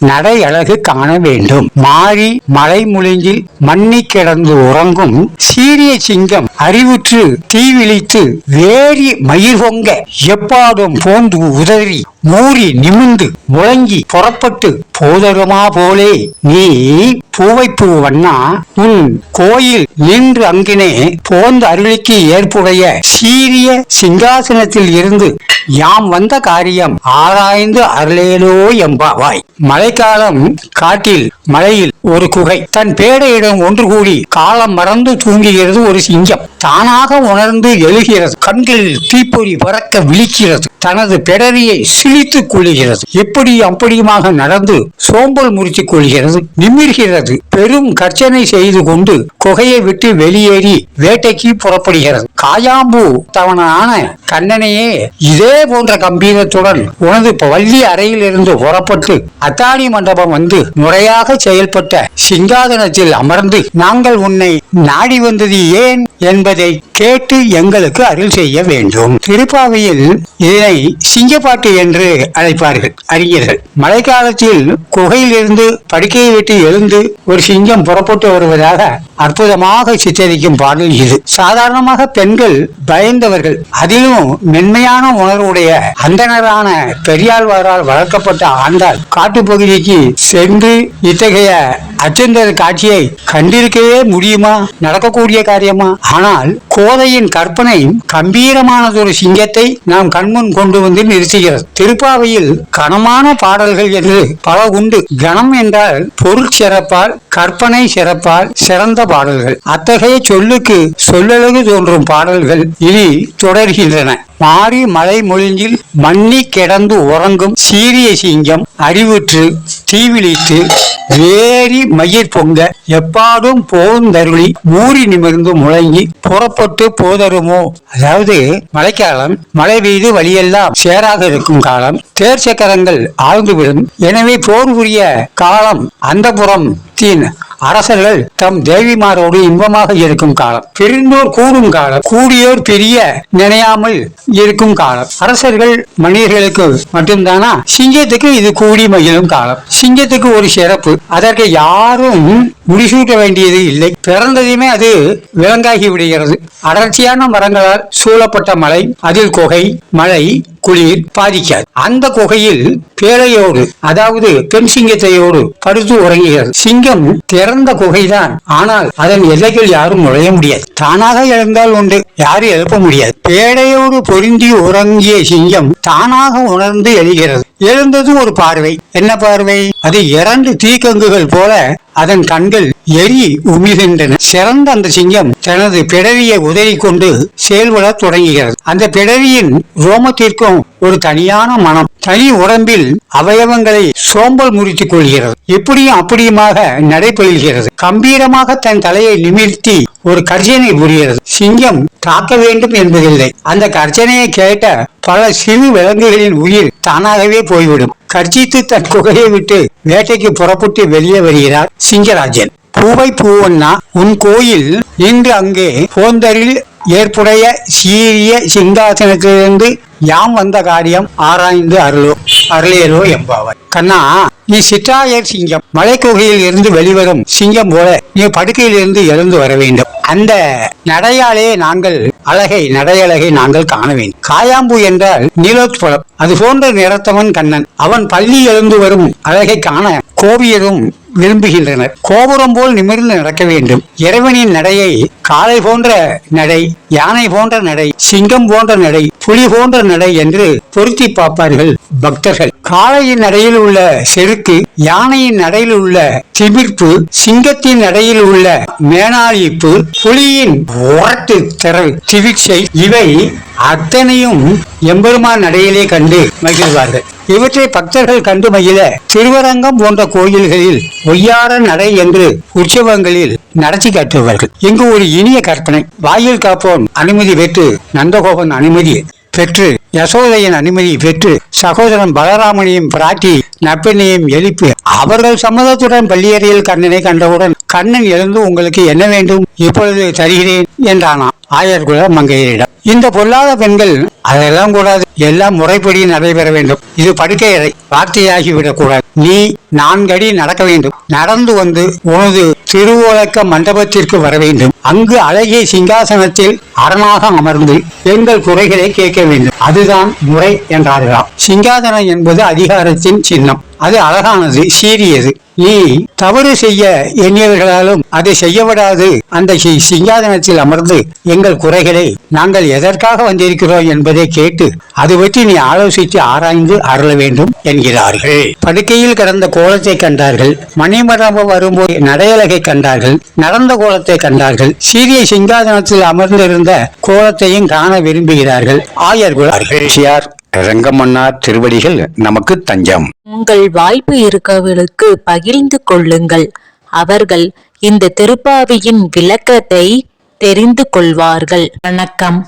நடை அழகு காண வேண்டும். மாறி மலை முழுங்கில் மண்ணி கிடந்து உறங்கும் சீரிய சிங்கம் அறிவுற்று தீவிழித்து வேரி மயிர் பொங்க எப்பாடும் போந்து உதறி மூறி நிமிந்து முழங்கி புறப்பட்டு போதருமா போலே நீ பூவைப்பூ வண்ணா உன் கோயில் நின்று அங்கினே போந்த அருளுக்கு ஏற்புடைய சீரிய சிங்காசனத்தில் இருந்து யாம் வந்த காரியம் ஆராய்ந்து அருளேலோ எம்பாவாய். மலை மழைக்காலம் காட்டில் மழையில் ஒரு குகை. தன் பேடையிடம் ஒன்று கூடி காலம் மறந்து தூங்குகிறது ஒரு சிங்கம். தானாக உணர்ந்து எழுகிறது. கண்களில் தீப்பொறி பறக்க விழிக்கிறது. தனது பெடரியை சிலித்துக் கொள்கிறது. எப்படி அப்படியுமாக நடந்து சோம்பல் முறித்துக் கொள்கிறது. நிமிர்கிறது. பெரும் கர்ச்சனை செய்து கொண்டு குகையை விட்டு வெளியேறி வேட்டைக்கு புறப்படுகிறது. காயாம்பு தவனான கண்ணனையே இதே போன்ற கம்பீரத்துடன் உனது வள்ளி அறையிலிருந்து புறப்பட்டு அத்தாணி மண்டபம் வந்து முறையாக செயல்பட்ட சிங்காதனத்தில் அமர்ந்து நாங்கள் உன்னை நாடி வந்தது ஏன் என்பதை கேட்டு எங்களுக்கு அருள் செய்ய வேண்டும். திருப்பாவையில் இதனை சிங்கப்பாட்டு என்று அழைப்பார்கள் அறிஞர்கள். மழைக்காலத்தில் குகையிலிருந்து படுக்கையை விட்டு எழுந்து ஒரு சிங்கம் புறப்பட்டு வருவதாக அற்புதமாக சித்தரிக்கும் பாடல் இது. சாதாரணமாக பெண்கள் பயந்தவர்கள். அதிலும் மென்மையான உணர்வுடைய அந்தனரான பெரியாழ்வாரால் வளர்க்கப்பட்ட ஆண்டாள் காட்டுப்பகுதிக்கு சென்று இத்தகைய அச்சந்தர காட்சியை கண்டிருக்கவே முடியுமா? நடக்கக்கூடிய காரியமா? ஆனால் கோதையின் கற்பனை கம்பீரமானதொரு சிங்கத்தை நாம் கண்முன் கொண்டு வந்து நிறுத்துகிறது. திருப்பாவையில் கனமான பாடல்கள் என்று பல உண்டு. கணம் என்றால் பொருள் சிறப்பால் கற்பனை சிறப்பால் சிறந்த பாடல்கள். அத்தகைய சொல்லுக்கு சொல்லழகு தோன்றும் பாடல்கள் இனி தொடர்கின்றன. மாறி மலை மொழிஞ்சில் மண்ணி கிடந்து உறங்கும் சீரிய சிங்கம் அறிவுற்று தீவிழித்து வேரி மயிர் பொங்க எப்பாடும் போந்தருளி ஊறி நிமிர்ந்து முழங்கி புறப்பட்டு போதருமோ? அதாவது மழைக்காலம் மழை பெய்து வழியெல்லாம் சேராக இருக்கும் காலம். தேர் சக்கரங்கள் ஆழ்ந்துவிடும். எனவே போர் புரிய காலம் அந்த புறம் தீன் அரசர்கள் தம் தேவிமாரோடு இன்பமாக இருக்கும் காலம் பிரிந்தோர் கூடும் காலம் கூடியோர் பிரிய நினையாமல் இருக்கும் காலம். அரசர்கள் மனிதர்களுக்கு மட்டும்தானா? சிங்கத்துக்கு இது கூடி மகிழும் காலம். சிங்கத்துக்கு ஒரு சிறப்பு அதற்கு யாரும் முடிசூட்ட வேண்டியது இல்லை. பிறந்ததையுமே அது விலங்காகி விடுகிறது. அடர்ச்சியான மரங்களால் சூழப்பட்ட மலை அதில் குகை மழை குளிர் பாதிக்காது. அந்த குகையில் பேழையோடு அதாவது பெண் சிங்கத்தையோடு படுத்து உறங்குகிறது சிங்கம் திறந்த குகைதான். ஆனால் அதன் எல்லைகள் யாரும் நுழைய முடியாது. தானாக எழுந்தால் உண்டு. யாரும் எழுப்ப முடியாது. பேழையோடு பொருந்தி உறங்கிய சிங்கம் தானாக உணர்ந்து எழுகிறது. எழுந்தது ஒரு பார்வை. என்ன பார்வை? அது இரண்டு தீக்கங்குகள் போல அதன் கண்கள் எரி உமிழ்கின்றன. சிறந்த அந்த சிங்கம் தனது பிடரியை உதறி கொண்டு செயல்பட தொடங்குகிறது. அந்த பிடரியின் ரோமத்திற்கும் ஒரு தனியான மனம் தனி உடம்பில் அவயவங்களை சோம்பல் முறித்துக் கொள்கிறது. இப்படியும் அப்படியுமாக நடைபெறுகிறது. கம்பீரமாக தன் தலையை நிமிர்த்தி ஒரு கர்ஜனை புரிகிறது. சிங்கம் தாக்க வேண்டும் என்பதில்லை. அந்த கர்ஜனையை கேட்ட பல சிறு விலங்குகளின் உயிர் தானாகவே போய்விடும். கர்ஜித்து தன் குகையை விட்டு வேட்டைக்கு புறப்பட்டு வெளியே வருகிறார் சிங்கராஜன். பூவை பூவன்னா உன் கோயில் இன்று அங்கே போந்தரில் ஏற்புடைய சீரிய சிங்காசனத்திலிருந்து யாம் வந்த காரியம் ஆராய்ந்து அருளோ அருளேரோ எம்பாவாய் கண்ணா நீ சிற்றாயர் சிங்கம் மலைக்குகையில் இருந்து வெளிவரும் சிங்கம் போல நீ படுக்கையில் இருந்து எழுந்து வர வேண்டும். அந்த நடையாலே நாங்கள் அழகை நடையழகை நாங்கள் காண வேண்டும். காயாம்பு என்றால் நீலோத்பலம். அது போன்ற நிறத்தவன் கண்ணன். அவன் பள்ளி எழுந்து வரும் அழகை காண கோவியரும் விரும்புகின்றனர். கோபுரம் போல் நிமிர்ந்து நடக்க வேண்டும். இறைவனின் நடையை காலை போன்ற நடை யானை போன்ற நடை சிங்கம் போன்ற நடை புலி போன்ற நடை என்று பொருத்தி பார்ப்பார்கள் பக்தர்கள். காளையின் நடையில் உள்ள செருக்கு யானையின் நடையில் உள்ள திமிர்ப்பு சிங்கத்தின் நடையில் உள்ள மேனாளிப்பு புலியின் உரட்டு திறல் சிகிச்சை இவை அத்தனையும் எம்பெருமான் நடையிலே கண்டு மகிழ்வார்கள். இவற்றை பக்தர்கள் கண்டு மகிழ திருவரங்கம் போன்ற கோயில்களில் ஒய்யார நடை என்று உற்சவங்களில் நடத்தி காட்டுவார்கள். இங்கு ஒரு இனிய கற்பனை. வாயில் காப்போன் அனுமதி பெற்று நந்தகோபன் அனுமதி பெற்று யசோதையின் அனுமதியை பெற்று சகோதரன் பலராமனையும் பிராட்டி நப்பினையும் எழுப்பி அவர்கள் சம்மதத்துடன் பள்ளியறையில் கண்ணனை கண்டவுடன் கண்ணன் எழுந்து உங்களுக்கு என்ன வேண்டும்? இப்பொழுது தருகிறேன் என்றானாம். ஆயர்குல மங்கையரிடம் இந்த பொல்லாத பெண்கள் அதெல்லாம் கூடாது. எல்லாம் முறைப்படி நடைபெற வேண்டும். இது படுக்கையறை வார்த்தையாகிவிடக் கூடாது நீ நான்கடி நடக்க வேண்டும். நடந்து வந்து உனது திருவோலக்க மண்டபத்திற்கு வர வேண்டும். அங்கு அழகிய சிங்காசனத்தில் அரணாக அமர்ந்து எங்கள் குறைகளை கேட்க வேண்டும். அதுதான் முறை என்றார்களாம். சிங்காசனம் என்பது அதிகாரத்தின் சின்னம். அது அழகானது சீரியது. நீ தவறு செய்ய எண்ணியவர்களாலும் அதை செய்யப்படாது அந்த சிங்காதனத்தில் அமர்ந்து எங்கள் குறைகளை நாங்கள் எதற்காக வந்திருக்கிறோம் என்பதை கேட்டு அது பற்றி நீ ஆலோசித்து ஆராய்ந்து அருள வேண்டும் என்கிறார்கள். படுக்கையில் கிடந்த கோலத்தை கண்டார்கள். மணிமண்டபம் வரும்போது நடையலகை கண்டார்கள். நடந்த கோலத்தை கண்டார்கள். சீரிய சிங்காதனத்தில் அமர்ந்திருந்த கோலத்தையும் காண விரும்புகிறார்கள். ஆயர்கள் ரங்கமன்னார் திருவடிகள் நமக்கு தஞ்சம். உங்கள் வாய்ப்பு இருக்கவர்களுக்கு பகிர்ந்து கொள்ளுங்கள். அவர்கள் இந்த திருப்பாவியின் விளக்கத்தை தெரிந்து கொள்வார்கள். வணக்கம்.